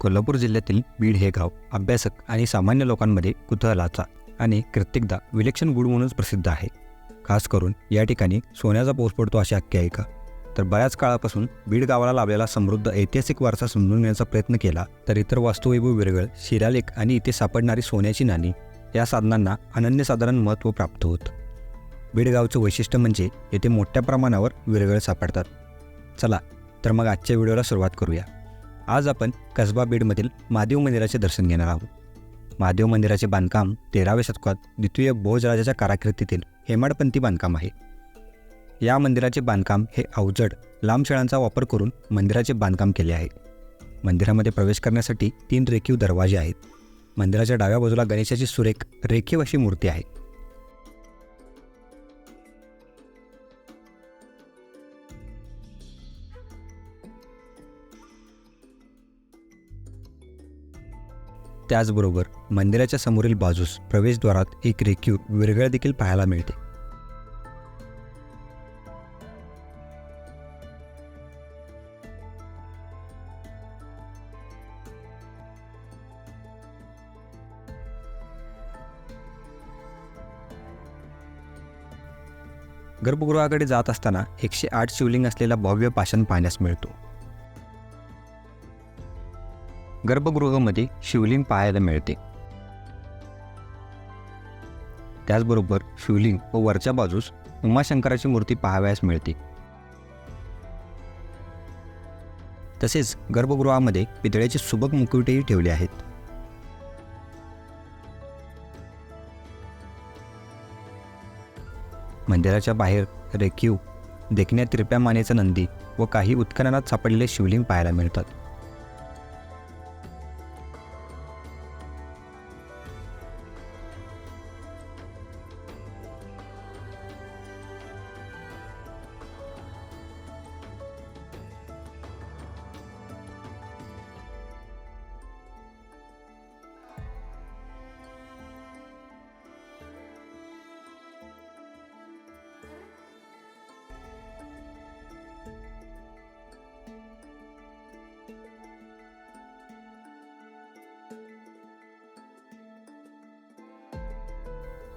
कोल्हापूर जिल्ह्यातील बीड हे गाव अभ्यासक आणि सामान्य लोकांमध्ये कुतूहलाचा आणि कित्येकदा विलक्षण गुड म्हणूनच प्रसिद्ध आहे. खास करून या ठिकाणी सोन्याचा पाऊस पडतो अशी आख्यायिका. तर बऱ्याच काळापासून बीड गावाला लाभलेला समृद्ध ऐतिहासिक वारसा समजून घेण्याचा प्रयत्न केला तर इतर वास्तुवैभव विरगळ शिरालेख आणि इथे सापडणारी सोन्याची नाणी या साधनांना अनन्यसाधारण महत्त्व प्राप्त होतं. बीड गावचं वैशिष्ट्य म्हणजे येथे मोठ्या प्रमाणावर विरगळ सापडतात. चला तर मग आजच्या व्हिडिओला सुरुवात करूया. आज आपण कसबा बीडमधील महादेव मंदिराचे दर्शन घेणार आहोत. महादेव मंदिराचे बांधकाम तेराव्या शतकात द्वितीय भोजराजाच्या काराकिर्दीतील हेमाडपंथी बांधकाम आहे. या मंदिराचे बांधकाम हे अवजड लांब शेळांचा वापर करून मंदिराचे बांधकाम केले आहे. मंदिरामध्ये प्रवेश करण्यासाठी तीन रेखीव दरवाजे आहेत. मंदिराच्या डाव्या बाजूला गणेशाची सुरेख रेखीव अशी मूर्ती आहे. त्याचबरोबर मंदिराच्या समोरील बाजूस प्रवेशद्वारात एक रेखीव विरगळ देखील पाहायला मिळते. गर्भगृहाकडे जात असताना एकशे आठ शिवलिंग असलेला भव्य पाषाण पाहण्यास मिळतो. गर्भगृहामध्ये शिवलिंग पाहायला मिळते. त्याचबरोबर शिवलिंग व वरच्या बाजूस उमाशंकराची मूर्ती पाहावयास मिळते. तसेच गर्भगृहामध्ये पितळ्याचे सुबक मुकुटेही ठेवले आहेत. मंदिराच्या बाहेर रेखीव देखण्या तिरप्या मानेचा नंदी व काही उत्खननात सापडलेले शिवलिंग पाहायला मिळतात.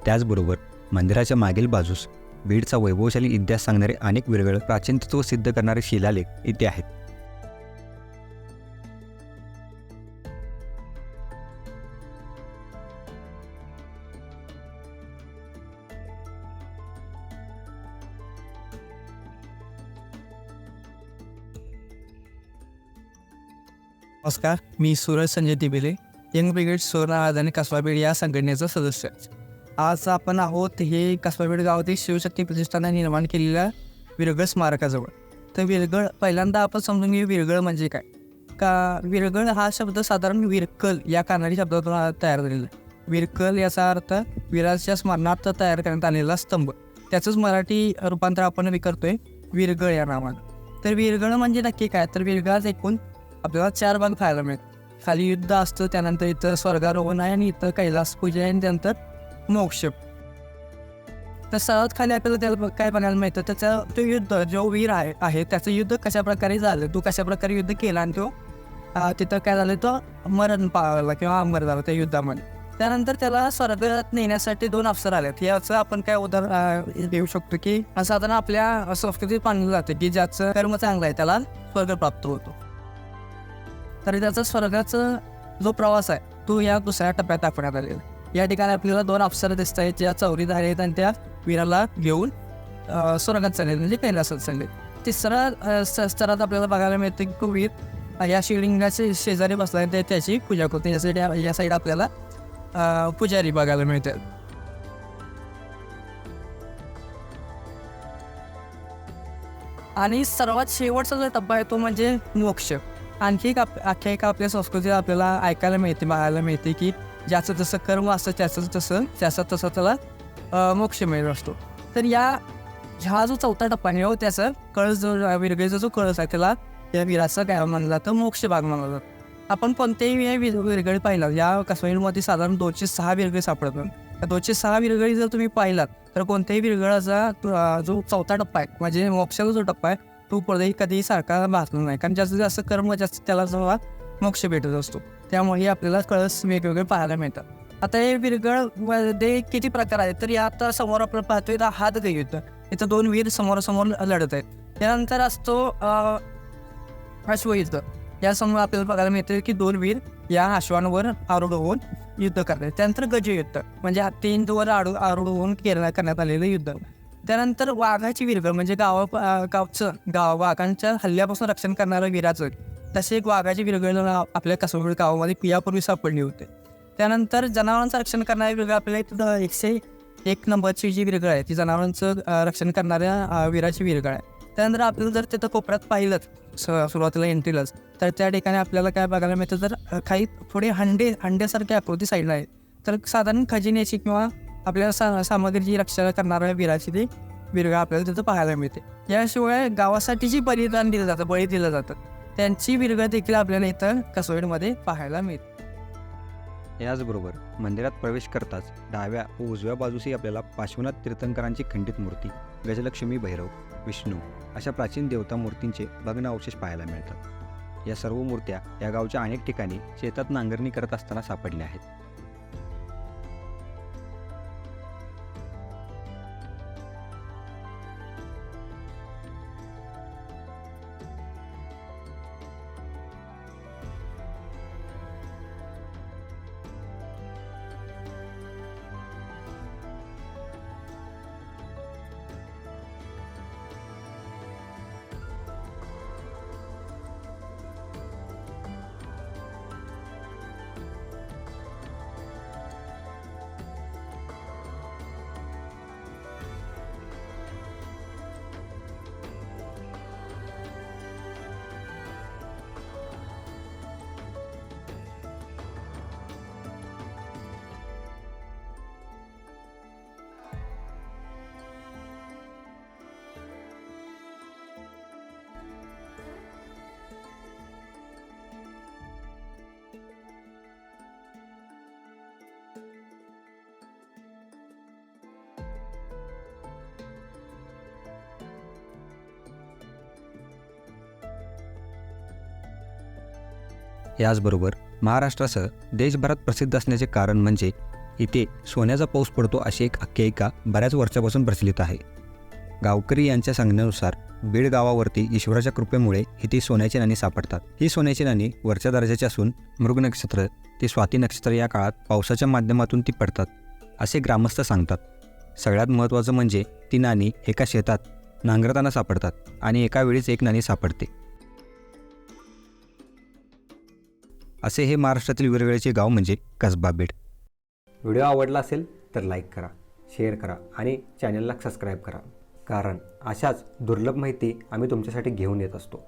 त्याचबरोबर मंदिराच्या मागील बाजूस बीडचा वैभवशाली इतिहास सांगणारे अनेक वेगवेगळे प्राचीन तत्व सिद्ध करणारे शिलालेख इथे आहेत. नमस्कार मी सूरज संजय तिबिले यंग ब्रिगेड सुवर्ण आज आणि कसबा बीड या संघटनेचा सदस्य. आज आपण आहोत हे कसबाबेड गावातील शिवशक्ती प्रतिष्ठानाने निर्माण केलेल्या विरगळ स्मारकाजवळ. तर विरगळ पहिल्यांदा आपण समजून घेऊ विरगळ म्हणजे काय? का विरगळ हा शब्द साधारण विरकल या कानाडी शब्दातून तयार झालेला आहे. विरकल याचा अर्थ विराजच्या स्मरणार्थ तयार करण्यात आलेला स्तंभ. त्याचंच मराठी रूपांतर आपण विकरतोय विरगळ या नावानं. तर विरगळ म्हणजे नक्की काय? तर विरगळाच एकूण आपल्याला चार भाग पाहायला मिळतात. खाली युद्ध असतं त्यानंतर इथं स्वर्गारोहण आहे आणि इथं कैलास पूजा आहे आणि त्यानंतर मोक्ष तर सर्वात खाली आपल्याला त्याला काय बघायला मिळतं त्याचं तो युद्ध जो वीर आहे आहे त्याचं युद्ध कशा प्रकारे झालं तो कशा प्रकारे युद्ध केला आणि तो तिथं काय झालं तो मरण पावला किंवा अमर झाला त्या युद्धामध्ये त्यानंतर त्याला स्वर्गात नेण्यासाठी दोन अफसर आलेत याचं आपण काय उदाहरण देऊ शकतो की साधारण आपल्या संस्कृतीत मानलं जातं की ज्याचं कर्म चांगलं आहे त्याला स्वर्ग प्राप्त होतो तरी त्याचा स्वर्गाचा जो प्रवास आहे तो या दुसऱ्या टप्प्यात दाखवण्यात आलेला या ठिकाणी आपल्याला दोन अप्सरा दिसत आहेत ज्या चौरीदार आहेत आणि त्या वीराला घेऊन सुरंगात चालले म्हणजे कैलासात चालले तिसरा स- स्तरात आपल्याला बघायला मिळतं की कुवीर वीर या शिवलिंगाचे शेजारी बसला आहे त्याची पूजा करतो. यासाठी या साईड आपल्याला पुजारी बघायला मिळतात. आणि सर्वात शेवटचा जो टप्पा आहे तो म्हणजे मोक्ष. आणखी एक आप आख्यायिका आपल्या संस्कृतीत आपल्याला ऐकायला मिळते बघायला मिळते की ज्याचं जसं कर्म असतं त्याचं तसं त्याचा तसं त्याला मोक्ष मिळत असतो. तर या हा जो चौथा टप्पा आहे हो त्याचा कळस जो विरगळीचा जो कळस आहे त्याला या वीराचा काय मानला जातं मोक्ष भाग मानला जातं. आपण कोणत्याही विर विरगळी पाहिला या काश्मीरमध्ये साधारण दोनशे सहा विरगळी सापडतात. त्या दोनशे सहा विरगळी जर तुम्ही पाहिलात तर कोणत्याही विरगळाचा जो चौथा टप्पा आहे म्हणजे मोक्षाचा जो टप्पा आहे तो कधीही सारखा भासला नाही. कारण जास्तीत जास्त कर्म जास्त त्याला जेव्हा मोक्ष भेटत असतो. त्यामुळे आपल्याला कळस वेगवेगळे पाहायला मिळतात आता हे विरगळमध्ये किती प्रकार आहेत? तर आता समोर आपण पाहतोय तर हात युद्ध इथं दोन वीर समोरासमोर लढत आहेत. त्यानंतर असतो अं, अश्वयुद्ध. यासमोर आपल्याला बघायला मिळतं की दोन वीर या अश्वांवर आरूढ होऊन युद्ध करतात. त्यानंतर गजयुद्ध. म्हणजे हत्तींवर आडू आरूढ होऊन केला करण्यात आलेलं युद्ध. त्यानंतर वाघाची विरगळ म्हणजे गावा गावचं गाव वाघांच्या हल्ल्यापासून रक्षण करणारं वीराचं तसे एक वाघाची विरगळ आपल्या कसोबड गावामध्ये पियापूर्वी सापडली होते. त्यानंतर जनावरांचं रक्षण करणारी विरघळ आपल्याला इथं एकशे एक नंबरची जी विरगळ आहे ती जनावरांचं रक्षण करणाऱ्या वीराची विरघळ आहे त्यानंतर आपल्याला जर तिथं कोपऱ्यात पाहिलं स सुरुवातीला एंट्रीलाच तर त्या ठिकाणी आपल्याला काय बघायला मिळतं तर काही थोडे हंडे हंड्यासारखे आकृती साईडला आहेत तर साधारण खजिन्याची किंवा आपल्या सा सामग्रीची रक्षा करणाऱ्या वीराची ती विरघळ आपल्याला तिथं पाहायला मिळते. याशिवाय गावासाठी जी बलिदान दिलं जातं बळी दिलं जातं त्यांची विरगळ देखील आपल्याला इथं कसोईडमध्ये पाहायला मिळते. याचबरोबर मंदिरात प्रवेश करताच डाव्या व उजव्या बाजूसही आपल्याला पार्श्वनाथ तीर्थंकरांची खंडित मूर्ती गजलक्ष्मी भैरव विष्णू अशा प्राचीन देवता मूर्तींचे भग्न अवशेष पाहायला मिळतात. या सर्व मूर्त्या या गावच्या अनेक ठिकाणी शेतात नांगरणी करत असताना सापडल्या आहेत. याचबरोबर महाराष्ट्रासह देशभरात प्रसिद्ध असण्याचे कारण म्हणजे इथे सोन्याचा पाऊस पडतो अशी एक आख्यायिका बऱ्याच वर्षापासून प्रचलित आहे. गावकरी यांच्या सांगण्यानुसार बीड गावावरती ईश्वराच्या कृपेमुळे इथे सोन्याची नाणी सापडतात. ही सोन्याची नाणी वरच्या दर्जाची असून मृग नक्षत्र ते स्वाती नक्षत्र या काळात पावसाच्या माध्यमातून ती पडतात असे ग्रामस्थ सांगतात. सगळ्यात महत्त्वाचं म्हणजे ती नाणी एका शेतात नांगरताना सापडतात आणि एका वेळीच एक नाणी सापडते. असे हे महाराष्ट्रातील वेगवेगळ्याचे गाव म्हणजे कसबा बीड व्हिडिओ आवडला असेल तर लाईक करा शेअर करा आणि चॅनलला सबस्क्राईब करा. कारण अशाच दुर्लभ माहिती आम्ही तुमच्यासाठी घेऊन येत असतो.